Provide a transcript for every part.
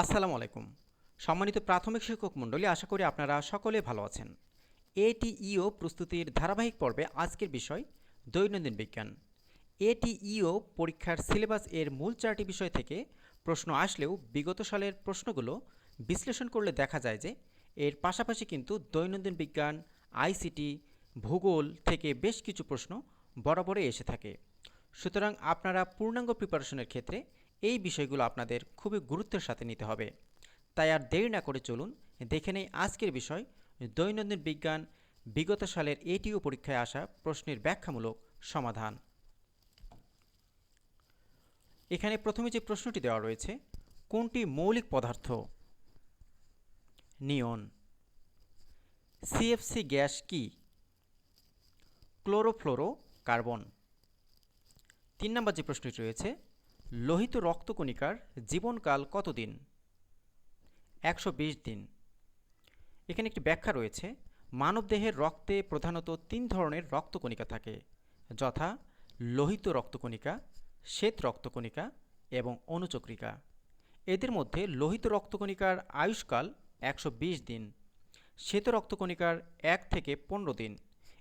আসসালামু আলাইকুম। সম্মানিত প্রাথমিক শিক্ষক মণ্ডলী, আশা করি আপনারা সকলে ভালো আছেন। এটিইও প্রস্তুতির ধারাবাহিক পর্বে আজকের বিষয়, দৈনন্দিন বিজ্ঞান। এটিইও পরীক্ষার সিলেবাস এর মূল চারটি বিষয় থেকে প্রশ্ন আসলেও বিগত সালের প্রশ্নগুলো বিশ্লেষণ করলে দেখা যায় যে এর পাশাপাশি কিন্তু দৈনন্দিন বিজ্ঞান, আইসিটি, ভূগোল থেকে বেশ কিছু প্রশ্ন বরাবরই এসে থাকে। সুতরাং আপনারা পূর্ণাঙ্গ প্রিপারেশনের ক্ষেত্রে এই বিষয়গুলো আপনাদের খুবই গুরুত্বের সাথে নিতে হবে। তাই আর দেরি না করে চলুন, দেখে নেই আজকের বিষয়, দৈনন্দিন বিজ্ঞান, বিগত সালের এটিও পরীক্ষায় আসা প্রশ্নের ব্যাখ্যামূলক সমাধান। এখানে প্রথমে যে প্রশ্নটি দেওয়া রয়েছে, কোনটি মৌলিক পদার্থ? নিয়ন। সিএফসি গ্যাস কি? ক্লোরোফ্লোরো কার্বন তিন নম্বর যে প্রশ্নটি রয়েছে লোহিত রক্তকণিকার জীবনকাল কতদিন? একশো বিশ দিন। এখানে একটি ব্যাখ্যা রয়েছে। মানবদেহের রক্তে প্রধানত তিন ধরনের রক্তকণিকা থাকে, যথা লোহিত রক্তকণিকা, শ্বেত রক্তকণিকা এবং অনুচক্রিকা। এদের মধ্যে লোহিত রক্তকণিকার আয়ুষ্কাল একশো বিশ দিন, শ্বেত রক্তকণিকার এক থেকে পনেরো দিন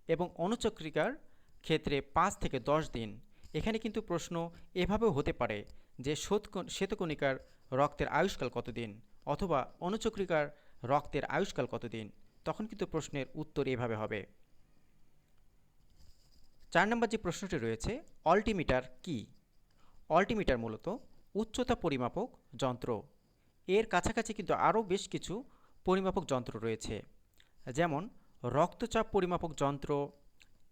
এবং অনুচক্রিকার ক্ষেত্রে পাঁচ থেকে দশ দিন। এখানে কিন্তু প্রশ্ন এভাবেও হতে পারে যে শ্বেতকণিকার রক্তের আয়ুষ্কাল কতদিন অথবা অনুচক্রিকার রক্তের আয়ুষ্কাল কতদিন? তখন কিন্তু প্রশ্নের উত্তর এভাবে হবে। চার নম্বর যে প্রশ্নটি রয়েছে, অল্টিমিটার কি? অল্টিমিটার মূলত উচ্চতা পরিমাপক যন্ত্র। এর কাছাকাছি কিন্তু আরও বেশ কিছু পরিমাপক যন্ত্র রয়েছে। যেমন রক্তচাপ পরিমাপক যন্ত্র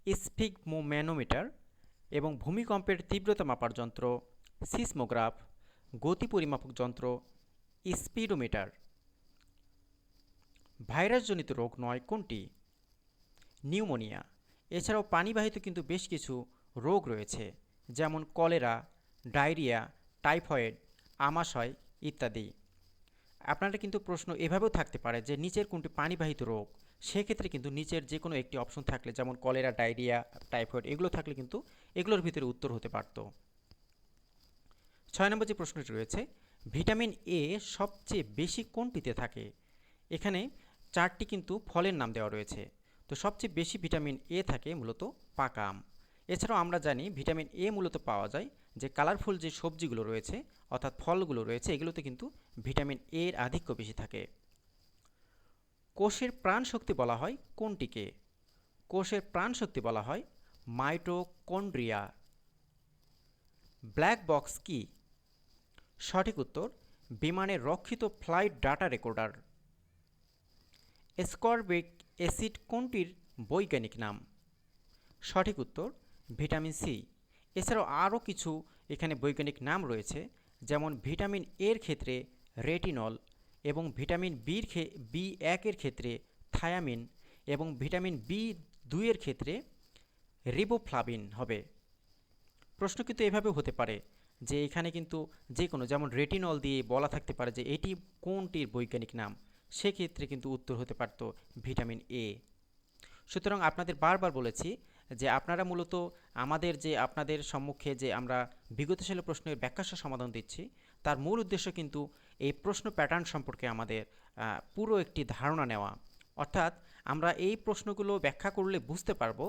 স্পিগমোম্যানোমিটার এবং ভূমিকম্পের তীব্রতা মাপার যন্ত্র, সিসমোগ্রাফ, গতি পরিমাপক যন্ত্র, স্পিডোমিটার। ভাইরাসজনিত রোগ নয় কোনটি? নিউমোনিয়া। এছাড়াও পানিবাহিত কিন্তু বেশ কিছু রোগ রয়েছে, যেমন কলেরা, ডায়রিয়া, টাইফয়েড, আমাশয় ইত্যাদি। আপনারা কিন্তু প্রশ্ন এভাবেও থাকতে পারে যে নিচের কোনটি পানিবাহিত রোগ? সেক্ষেত্রে কিন্তু নিচের যে কোনো একটি অপশন থাকলে, যেমন কলেরা, ডায়রিয়া, টাইফয়েড, এগুলো থাকলে কিন্তু এগুলোর ভিতরে উত্তর হতে পারত। ছয় নম্বর যে প্রশ্নটি রয়েছে, ভিটামিন এ সবচেয়ে বেশি কোনটিতে থাকে? এখানে চারটি কিন্তু ফলের নাম দেওয়া রয়েছে। তো সবচেয়ে বেশি ভিটামিন এ থাকে মূলত পাকা আম। এছাড়াও আমরা জানি ভিটামিন এ মূলত পাওয়া যায় যে কালারফুল যে সবজিগুলো রয়েছে, অর্থাৎ ফলগুলো রয়েছে, এগুলোতে কিন্তু ভিটামিন এর আধিক্য বেশি থাকে। কোষের প্রাণশক্তি বলা হয় কোনটিকে? কোষের প্রাণশক্তি বলা হয় মাইটোকন্ড্রিয়া। ব্ল্যাক বক্স কি? সঠিক উত্তর বিমানের রক্ষিত flight data recorder. Ascorbic acid কোনটির বৈজ্ঞানিক নাম? সঠিক উত্তর, ভিটামিন সি। এছাড়াও আরও কিছু এখানে বৈজ্ঞানিক নাম রয়েছে, যেমন ভিটামিন এর ক্ষেত্রে রেটিনল এবং ভিটামিন বির বি একের ক্ষেত্রে থায়ামিন এবং ভিটামিন বি দুইয়ের ক্ষেত্রে রিবোফ্লাভিন হবে। প্রশ্ন কিন্তু এভাবে হতে পারে যে এখানে কিন্তু যে কোনো, যেমন রেটিনল দিয়ে বলা থাকতে পারে যে এটি কোনটির বৈজ্ঞানিক নাম, সেক্ষেত্রে কিন্তু উত্তর হতে পারত ভিটামিন এ সুতরাং আপনাদের বারবার বলেছি যে আপনারা মূলত আমাদের যে, আপনাদের সম্মুখে যে আমরা বিগত সালে প্রশ্নের ব্যাখ্যাসহ সমাধান দিচ্ছি, তার মূল উদ্দেশ্য কিন্তু এই প্রশ্ন প্যাটার্ন সম্পর্কে আমাদের পুরো একটি ধারণা নেওয়া। অর্থাৎ আমরা এই প্রশ্নগুলো ব্যাখ্যা করলে বুঝতে পারব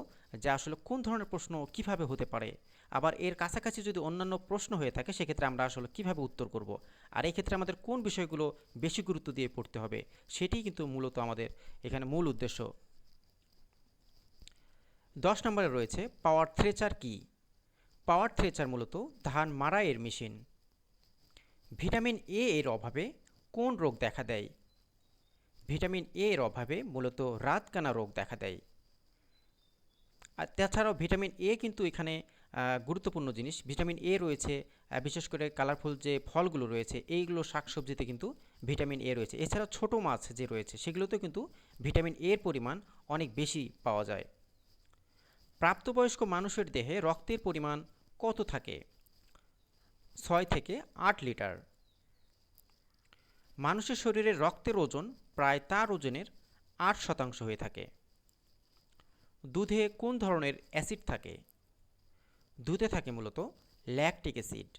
যে আসলে কোন ধরনের প্রশ্ন কীভাবে হতে পারে। আবার এর কাছাকাছি যদি অন্যান্য প্রশ্ন হয়ে থাকে, সেক্ষেত্রে আমরা আসলে কীভাবে উত্তর করব? আর এই ক্ষেত্রে আমাদের কোন বিষয়গুলো বেশি গুরুত্ব দিয়ে পড়তে হবে সেটি কিন্তু মূলত আমাদের এখানে মূল উদ্দেশ্য। দশ নম্বরে রয়েছে পাওয়ার থ্রেচার কি? পাওয়ার থ্রেচার মূলত ধান মারাইয়ের মেশিন ভিটামিন এ এর অভাবে কোন রোগ দেখা দেয়? ভিটামিন এ এর অভাবে মূলত রাতকানা রোগ দেখা দেয়। আর তাছাড়াও ভিটামিন এ কিন্তু এখানে গুরুত্বপূর্ণ জিনিস। ভিটামিন এ রয়েছে বিশেষ করে কালারফুল যে ফলগুলো রয়েছে, এইগুলো শাকসবজিতে কিন্তু ভিটামিন এ রয়েছে। এছাড়া ছোট মাছ যে রয়েছে, সেগুলোতেও কিন্তু ভিটামিন এর পরিমাণ অনেক বেশি পাওয়া যায়। প্রাপ্তবয়স্ক মানুষের দেহে রক্তের পরিমাণ কত থাকে? ছয় থেকে আট লিটার। মানুষের শরীরে রক্তের ওজন প্রায় তার ওজনের আট শতাংশ হয়ে থাকে। দুধে কোন ধরনের অ্যাসিড থাকে? দুধে থাকে মূলত ল্যাকটিক অ্যাসিড।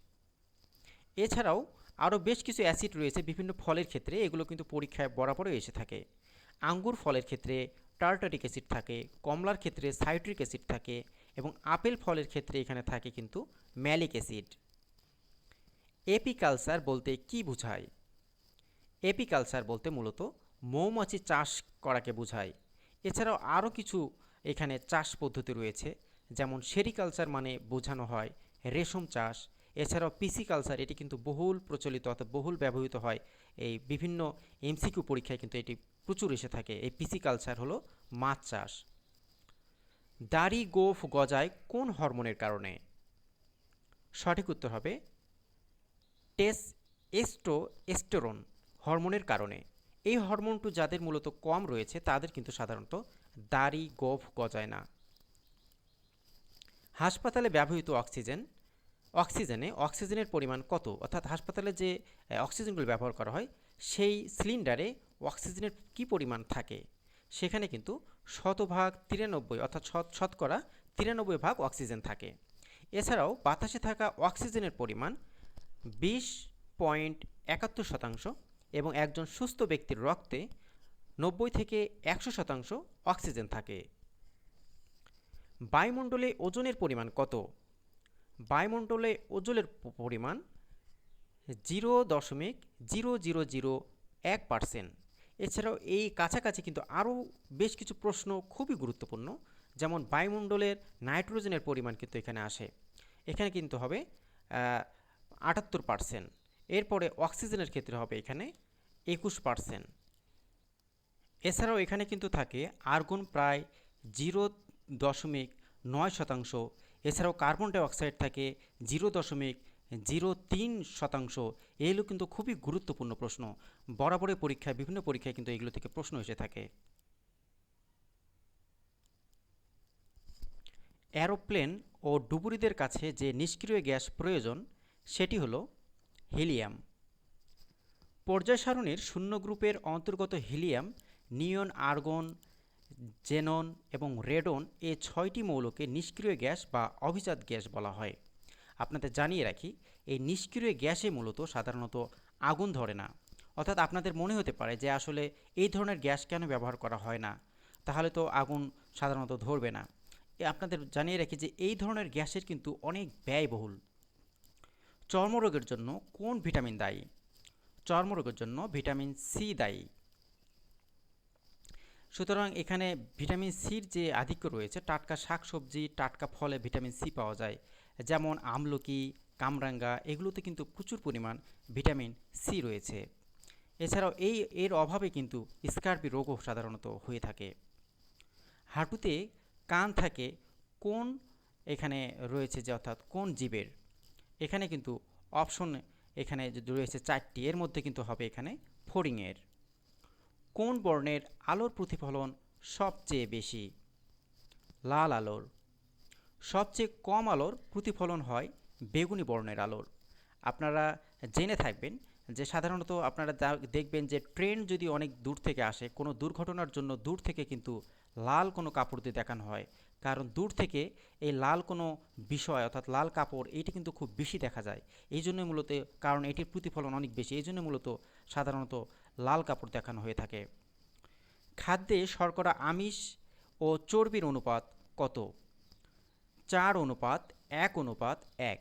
এছাড়াও আরও বেশ কিছু অ্যাসিড রয়েছে বিভিন্ন ফলের ক্ষেত্রে, এগুলো কিন্তু পরীক্ষায় বরাবরই এসে থাকে। আঙ্গুর ফলের ক্ষেত্রে টার্টারিক অ্যাসিড থাকে, কমলার ক্ষেত্রে সাইট্রিক অ্যাসিড থাকে এবং আপেল ফলের ক্ষেত্রে এখানে থাকে কিন্তু ম্যালিক অ্যাসিড। এপিকালচার বলতে কি বোঝায়? এপিকালচার বলতে মূলত মৌমাছি চাষ করাকে বোঝায়। এছাড়াও আরও কিছু এখানে চাষ পদ্ধতি রয়েছে, যেমন সেরিকালচার মানে বোঝানো হয় রেশম চাষ। এছাড়াও পিসিকালচার, এটি কিন্তু বহুল প্রচলিত অর্থাৎ বহুল ব্যবহৃত হয়। এই বিভিন্ন এমসিকিউ পরীক্ষায় কিন্তু এটি প্রচুর এসে থাকে। এই পিসিকালচার হলো মাছ চাষ। দাড়ি গোফ গজায় কোন হরমোনের কারণে? সঠিক উত্তর হবে টেস এস্টো এস্টেরন হরমোনের কারণে। এই হরমোনটু যাদের মূলত কম রয়েছে, তাদের কিন্তু সাধারণত দাড়ি, গোফ গজায় না। হাসপাতালে ব্যবহৃত অক্সিজেন, অক্সিজেনে অক্সিজেনের পরিমাণ কত? অর্থাৎ হাসপাতালে যে অক্সিজেনগুলো ব্যবহার করা হয়, সেই সিলিন্ডারে অক্সিজেনের কি পরিমাণ থাকে? সেখানে কিন্তু শতভাগ তিরানব্বই অর্থাৎ শতকরা তিরানব্বই ভাগ অক্সিজেন থাকে। এছাড়াও বাতাসে থাকা অক্সিজেনের পরিমাণ বিশ পয়েন্ট একাত্তর শতাংশ এবং একজন সুস্থ ব্যক্তির রক্তে নব্বই থেকে একশো শতাংশ অক্সিজেন থাকে। বায়ুমণ্ডলে ওজনের পরিমাণ কত? বায়ুমণ্ডলে ওজনের পরিমাণ জিরো দশমিক জিরো জিরো জিরো এক পার্সেন্ট। এছাড়াও এই কাছাকাছি কিন্তু আরও বেশ কিছু প্রশ্ন খুবই গুরুত্বপূর্ণ, যেমন বায়ুমণ্ডলের নাইট্রোজেনের পরিমাণ কিন্তু এখানে আসে। এখানে কিন্তু হবে আটাত্তর পার্সেন্ট এরপরে অক্সিজেনের ক্ষেত্রে হবে এখানে একুশ পার্সেন্ট এছাড়াও এখানে কিন্তু থাকে আর্গন প্রায় জিরো দশমিক নয় শতাংশ। এছাড়াও কার্বন ডাইঅক্সাইড থাকে জিরো দশমিক জিরো তিন শতাংশ। এগুলো কিন্তু খুবই গুরুত্বপূর্ণ প্রশ্ন। বরাবরের পরীক্ষায়, বিভিন্ন পরীক্ষায় কিন্তু এগুলো থেকে প্রশ্ন এসে থাকে। অ্যারোপ্লেন ও ডুবুরিদের কাছে যে নিষ্ক্রিয় গ্যাস প্রয়োজন সেটি হলো হিলিয়াম। পর্যায় সারণীর শূন্য গ্রুপের অন্তর্গত হিলিয়াম, নিয়ন, আর্গন, জেনন এবং রেডন এ ছয়টি মৌলকে নিষ্ক্রিয় গ্যাস বা অভিজাত গ্যাস বলা হয়। আপনাদের জানিয়ে রাখি, এই নিষ্ক্রিয় গ্যাসে মূলত সাধারণত আগুন ধরে না। অর্থাৎ আপনাদের মনে হতে পারে যে আসলে এই ধরনের গ্যাস কেন ব্যবহার করা হয় না? তাহলে তো আগুন সাধারণত ধরবে না। আপনাদের জানিয়ে রাখি যে এই ধরনের গ্যাসের কিন্তু অনেক ব্যয়বহুল। চর্মরোগের জন্য কোন ভিটামিন দায়ী? চর্মরোগের জন্য ভিটামিন সি দায়ী। সুতরাং এখানে ভিটামিন সির যে আধিক্য রয়েছে, টাটকা শাকসবজি, টাটকা ফলে ভিটামিন সি পাওয়া যায়। যেমন আমলকি, কামরাঙ্গা, এগুলোতে কিন্তু প্রচুর পরিমাণ ভিটামিন সি রয়েছে। এছাড়াও এই, এর অভাবে কিন্তু স্কার্পি রোগও সাধারণত হয়ে থাকে। হাঁটুতে কান থাকে কোন এখানে রয়েছে যে অর্থাৎ কোন জীবের? এখানে কিন্তু অপশন এখানে রয়েছে চারটি, এর মধ্যে কিন্তু হবে এখানে ফোরিংয়ের কোন বর্ণের আলোর প্রতিফলন সবচেয়ে বেশি? লাল আলোর। সবচেয়ে কম আলোর প্রতিফলন হয় বেগুনি বর্ণের আলোর। আপনারা জেনে থাকবেন যে সাধারণত আপনারা দেখবেন যে ট্রেন যদি অনেক দূর থেকে আসে, কোনো দুর্ঘটনার জন্য দূর থেকে কিন্তু লাল কোনো কাপড় দিয়ে দেখানো হয় কারণ দূর থেকে এই লাল কোনো বিষয় অর্থাৎ লাল কাপড় এটি কিন্তু খুব বেশি দেখা যায়। এই জন্য মূলত, কারণ এটির প্রতিফলন অনেক বেশি, এই জন্য মূলত সাধারণত লাল কাপড় দেখানো হয়ে থাকে। খাদ্যে শর্করা, আমিষ ও চর্বির অনুপাত কত? চার অনুপাত, এক অনুপাত, এক।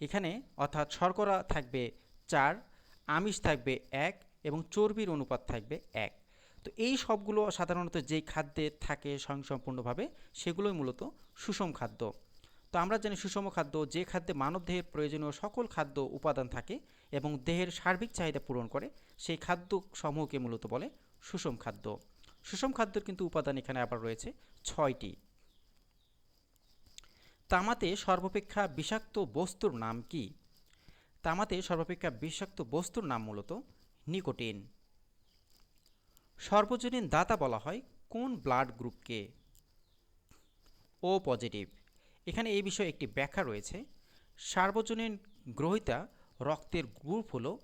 এখানে অর্থাৎ শর্করা থাকবে চার, আমিষ থাকবে এক এবং চর্বির অনুপাত থাকবে এক। তো এই সবগুলো সাধারণত যেই খাদ্যে থাকে স্বয়ংসম্পূর্ণভাবে, সেগুলোই মূলত সুষম খাদ্য। তো আমরা জানি সুষম খাদ্য, যে খাদ্যে মানবদেহের প্রয়োজনীয় সকল খাদ্য উপাদান থাকে এবং দেহের সার্বিক চাহিদা পূরণ করে, সেই খাদ্য সমূহকে মূলত বলে সুষম খাদ্য। সুষম খাদ্যের কিন্তু উপাদান এখানে আবার রয়েছে ছয়টি। তামাতে সর্বাপেক্ষা বিষাক্ত বস্তুর নাম কি? তামাতে সর্বাপেক্ষা বিষাক্ত বস্তুর নাম মূলত নিকোটিন। সর্বজনীন দাতা বলা হয় কোন ব্লাড গ্রুপকে? ও পজিটিভ এখানে এই বিষয়ে একটি ব্যাখ্যা রয়েছে। সার্বজনীন গ্রহিতা রক্তের গ্রুপ হলো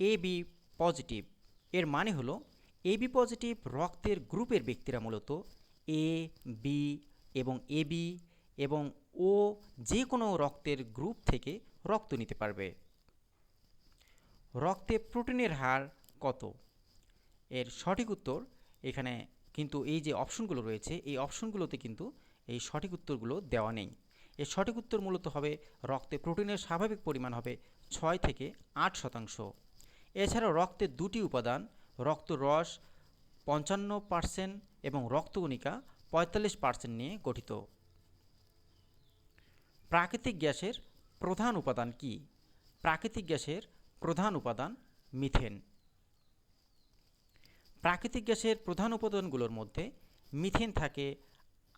এ বি পজিটিভ এর মানে হলো এ বি পজিটিভ রক্তের গ্রুপের ব্যক্তিরা মূলত এ বি এবং এ বি এবং ও যে কোনো রক্তের গ্রুপ থেকে রক্ত নিতে পারবে। রক্তে প্রোটিনের হার কত? এর সঠিক উত্তর এখানে কিন্তু এই যে অপশনগুলো রয়েছে, এই অপশনগুলোতে কিন্তু এই সঠিক উত্তরগুলো দেওয়া নেই। এর সঠিক উত্তর মূলত হবে রক্তে প্রোটিনের স্বাভাবিক পরিমাণ হবে ছয় থেকে আট শতাংশ। এছাড়াও রক্তের দুটি উপাদান, রক্ত রস পঞ্চান্ন পার্সেন্ট এবং রক্তকণিকা পঁয়তাল্লিশ পার্সেন্ট নিয়ে গঠিত। প্রাকৃতিক গ্যাসের প্রধান উপাদান কি? প্রাকৃতিক গ্যাসের প্রধান উপাদান মিথেন। প্রাকৃতিক গ্যাসের প্রধান উপাদানগুলোর মধ্যে মিথেন থাকে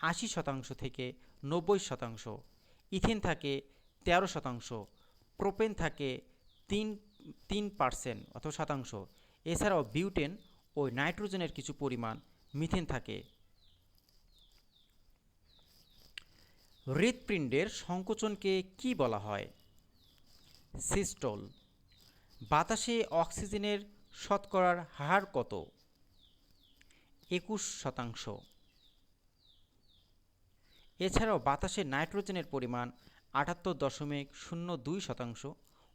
আশি শতাংশ থেকে নব্বই শতাংশ, ইথেন থাকে তেরো শতাংশ, প্রোপেন থাকে তিন তিন পার্সেন্ট অথবা শতাংশ। এছাড়াও বিউটেন ও নাইট্রোজেনের কিছু পরিমাণ মিথেন থাকে। হৃৎপিণ্ডের সংকোচনকে কি বলা হয়? সিস্টল। বাতাসে অক্সিজেনের শতকরার হার কত? একুশ শতাংশ। এছাড়াও বাতাসে নাইট্রোজেনের পরিমাণ আটাত্তর দশমিক শূন্য দুই শতাংশ,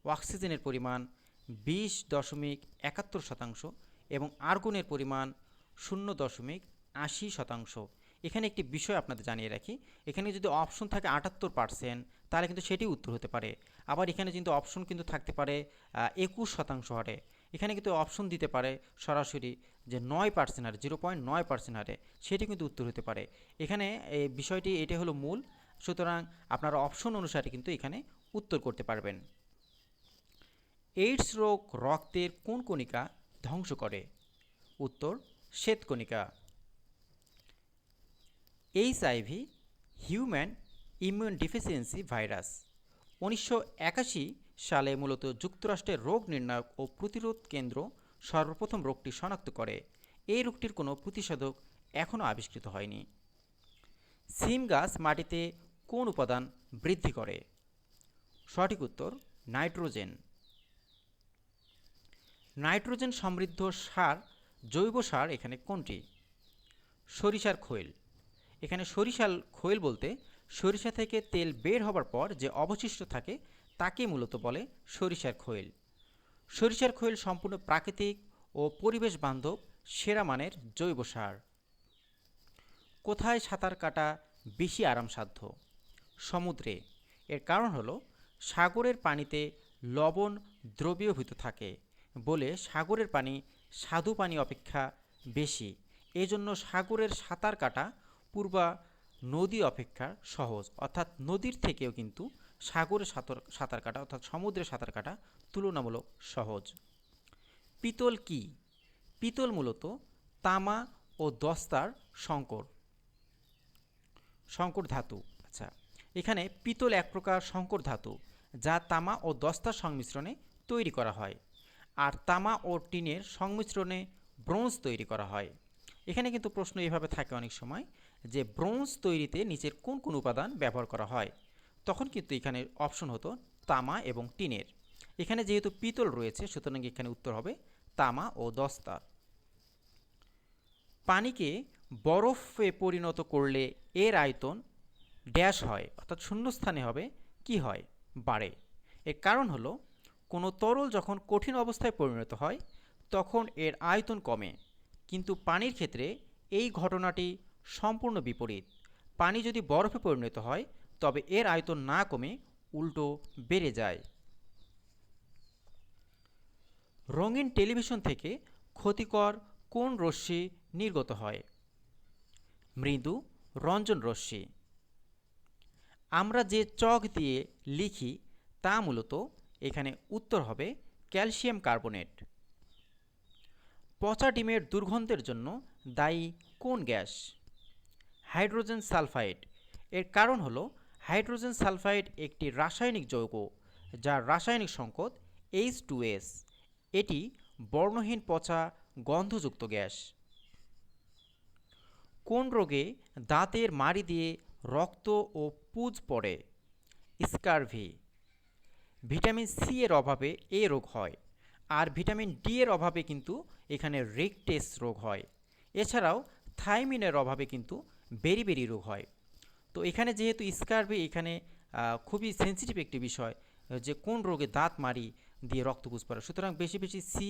অক্সিজেনের পরিমাণ বিশ দশমিক একাত্তর শতাংশ এবং আর্গনের পরিমাণ শূন্য দশমিক আশি শতাংশ। এখানে একটি বিষয় আপনাদের জানিয়ে রাখি, এখানে যদি অপশন থাকে আটাত্তর পার্সেন্ট, তাহলে কিন্তু সেটি উত্তর হতে পারে। আবার এখানে কিন্তু অপশন কিন্তু থাকতে পারে একুশ শতাংশ হারে। এখানে কিন্তু অপশন দিতে পারে সরাসরি যে নয় পার্সেন্ট হারে জিরো পয়েন্ট নয় পার্সেন্ট হারে, সেটি কিন্তু উত্তর হতে পারে। এখানে এই বিষয়টি এটি হলো মূল। সুতরাং আপনারা অপশন অনুসারে কিন্তু এখানে উত্তর করতে পারবেন। এইডস রোগ রক্তের কোন কণিকা ধ্বংস করে? উত্তর শ্বেতকণিকা HIV human immune deficiency virus উনিশশো একাশি সালে মূলত যুক্তরাষ্ট্রের রোগ নির্ণায়ক ও প্রতিরোধ কেন্দ্র সর্বপ্রথম রোগটি শনাক্ত করে। এই রোগটির কোনো প্রতিষেধক এখনও আবিষ্কৃত হয়নি। সিম গাছ মাটিতে কোন উপাদান বৃদ্ধি করে? সঠিক উত্তর, নাইট্রোজেন। নাইট্রোজেন সমৃদ্ধ সার, জৈব সার এখানে কোনটি? সরিষার খৈল। এখানে সরিষার খৈল বলতে সরিষা থেকে তেল বের হবার পর যে অবশিষ্ট থাকে তাকে মূলত বলে সরিষার খৈল। সরিষার খৈল সম্পূর্ণ প্রাকৃতিক ও পরিবেশ বান্ধব, সেরা মানের জৈব সার। কোথায় সাঁতার কাটা বেশি আরামসাধ্য? সমুদ্রে। এর কারণ হলো, সাগরের পানিতে লবণ দ্রবীভূত থাকে বলে সাগরের পানি স্বাদু পানি অপেক্ষা বেশি। এজন্য সাগরের সাঁতার কাটা পূর্বা নদী অপেক্ষা সহজ, অর্থাৎ নদীর থেকেও কিন্তু সাগরে সাঁতার সাঁতার কাটা অর্থাৎ সমুদ্রে সাঁতার কাটা তুলনামূলক সহজ। পিতল কি? পিতল মূলত তামা ও দস্তার সংকর। সংকর ধাতু আচ্ছা। এখানে পিতল এক প্রকার সংকর ধাতু, যা তামা ও দস্তার সংমিশ্রণে তৈরি করা হয়। আর তামা ও টিনের সংমিশ্রণে ব্রোঞ্জ তৈরি করা হয়। এখানে কিন্তু প্রশ্ন এভাবে থাকে অনেক সময় যে ব্রোঞ্জ তৈরিতে নিচের কোন কোন উপাদান ব্যবহার করা হয়? তখন কিন্তু এখানে অপশন হতো তামা এবং টিনের। এখানে যেহেতু পিতল রয়েছে, সুতরাং এখানে উত্তর হবে তামা ও দস্তা। পানিকে বরফে পরিণত করলে এর আয়তন ড্যাশ হয়, অর্থাৎ শূন্যস্থানে হবে, কি হয়? বাড়ে। এর কারণ হলো, কোনো তরল যখন কঠিন অবস্থায় পরিণত হয়, তখন এর আয়তন কমে। কিন্তু পানির ক্ষেত্রে এই ঘটনাটি সম্পূর্ণ বিপরীত। পানি যদি বরফে পরিণত হয় তবে এর আয়তন না কমে উল্টো বেড়ে যায়। রঙিন টেলিভিশন থেকে ক্ষতিকর কোন রশ্মি নির্গত হয়? মৃদু রঞ্জন রশ্মি। আমরা যে চক দিয়ে লিখি তা মূলত এখানে উত্তর হবে ক্যালসিয়াম কার্বনেট। পচা ডিমের দুর্গন্ধের জন্য দায়ী কোন গ্যাস? Hydrogen sulphide. এর কারণ হলো হাইড্রোজেন সালফাইড একটি রাসায়নিক যৌগ, যার রাসায়নিক সংকট এইচ টু এস এটি বর্ণহীন পচা, গন্ধযুক্ত গ্যাস। কোন রোগে দাঁতের মাড়ি দিয়ে রক্ত ও পুজ পড়ে? স্কারভি। ভিটামিন সি এর অভাবে এ রোগ হয়, আর ভিটামিন ডি এর অভাবে কিন্তু এখানে রেকটেস রোগ হয়। এছাড়াও থাইমিনের অভাবে কিন্তু বেরি বেরি রোগ হয়। তো এখানে যেহেতু স্কারভি এখানে খুবই সেন্সিটিভ একটি বিষয়, যে কোন রোগে দাঁত মারি দিয়ে রক্ত পুষ পড়ে। সুতরাং বেশি বেশি সি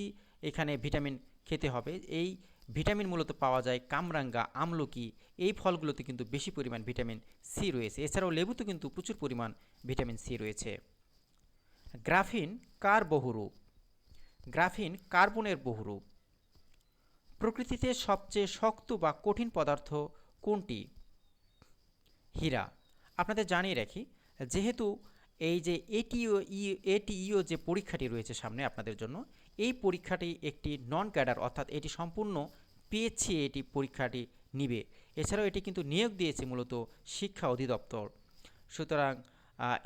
এখানে ভিটামিন খেতে হবে। এই ভিটামিন মূলত পাওয়া যায় কামরাঙ্গা, আমলকি, এই ফলগুলোতে কিন্তু বেশি পরিমাণ ভিটামিন সি রয়েছে। এছাড়াও লেবুতে কিন্তু প্রচুর পরিমাণ ভিটামিন সি রয়েছে। গ্রাফিন কার বহুরূপ? গ্রাফিন কার্বনের বহুরূপ। প্রকৃতিতে সবচেয়ে শক্ত বা কঠিন পদার্থ কোনটি? হীরা। আপনাদের জানিয়ে রাখি, যেহেতু এই যে এটিও এটিইও যে পরীক্ষাটি রয়েছে সামনে আপনাদের জন্য, এই পরীক্ষাটি একটি নন ক্যাডার অর্থাৎ এটি সম্পূর্ণ পিএইচসি এটি পরীক্ষাটি নিবে। এছাড়াও এটি কিন্তু নিয়োগ দিয়েছে মূলত শিক্ষা অধিদপ্তর। সুতরাং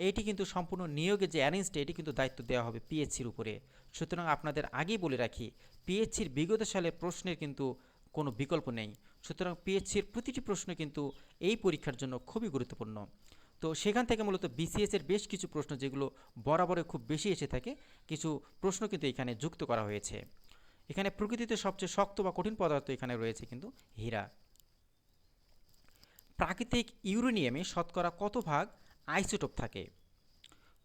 এটি কিন্তু সম্পূর্ণ নিয়োগের যে অ্যারেঞ্জটা এটি কিন্তু দায়িত্ব দেওয়া হবে পিএইচসির উপরে। সুতরাং আপনাদের আগেই বলে রাখি পিএইচসির বিগত সালের প্রশ্নের কিন্তু কোনো বিকল্প নেই। সুতরাং পিএইচসির প্রতিটি প্রশ্ন কিন্তু এই পরীক্ষার জন্য খুবই গুরুত্বপূর্ণ। তো সেখান থেকে মূলত বিসিএস এর বেশ কিছু প্রশ্ন যেগুলো বরাবরে খুব বেশি এসে থাকে, কিছু প্রশ্ন কিন্তু এখানে যুক্ত করা হয়েছে। এখানে প্রকৃতিতে সবচেয়ে শক্ত বা কঠিন পদার্থ এখানে রয়েছে কিন্তু হীরা। প্রাকৃতিক ইউরেনিয়ামে শতকরা কত ভাগ আইসোটোপ থাকে?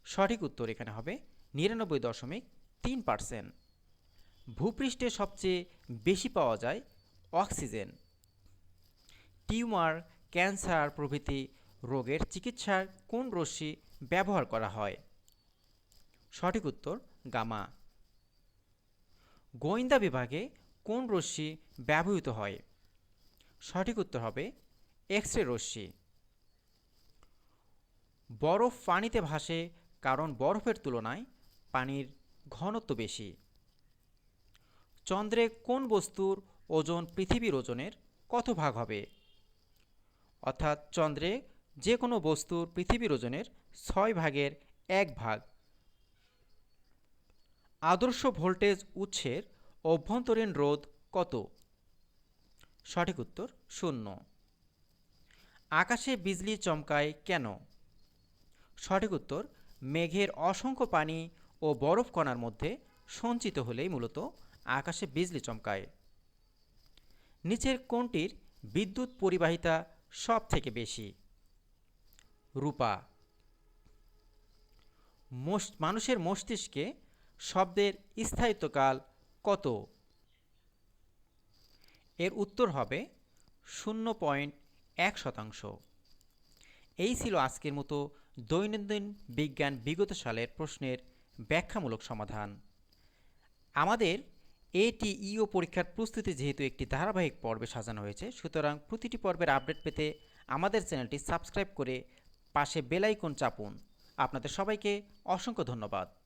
সঠিক উত্তর এখানে হবে নিরানব্বই দশমিক তিন পার্সেন্ট। ভূপৃষ্ঠে সবচেয়ে বেশি পাওয়া যায় অক্সিজেন। টিউমার, ক্যান্সার প্রভৃতি রোগের চিকিৎসার কোন রশ্মি ব্যবহার করা হয়? সঠিক উত্তর, গামা। গোয়েন্দা বিভাগে কোন রশ্মি ব্যবহৃত হয়? সঠিক উত্তর হবে এক্স রে রশ্মি। বরফ পানিতে ভাসে কারণ বরফের তুলনায় পানির ঘনত্ব বেশি। চন্দ্রে কোন বস্তুর ওজন পৃথিবীর ওজনের কত ভাগ হবে? অর্থাৎ চন্দ্রে যে কোনো বস্তুর পৃথিবীর ওজনের ছয় ভাগের এক ভাগ। আদর্শ ভোল্টেজ উৎসের অভ্যন্তরীণ রোধ কত? সঠিক উত্তর শূন্য। আকাশে বিজলি চমকায় কেন? সঠিক উত্তর মেঘের অসংখ্য পানি ও বরফ কণার মধ্যে সঞ্চিত হলেই মূলত আকাশে বিজলি চমকায়। নিচের কোনটির বিদ্যুৎ পরিবাহিতা সব থেকে বেশি। রূপা মানুষের মস্তিষ্কে শব্দের স্থায়িত্বকাল কত? এর উত্তর হবে শূন্য পয়েন্ট এক শতাংশ। এই ছিল আজকের মতো দৈনন্দিন বিজ্ঞান বিগত সালের প্রশ্নের ব্যাখ্যামূলক সমাধান। আমাদের এটিইও পরীক্ষার প্রস্তুতি যেহেতু একটি ধারাবাহিক পর্বে সাজানো হয়েছে, সুতরাং প্রতিটি পর্বের আপডেট পেতে আমাদের চ্যানেলটি সাবস্ক্রাইব করে পাশে বেল আইকন চাপুন। আপনাদের সবাইকে অসংখ্য ধন্যবাদ।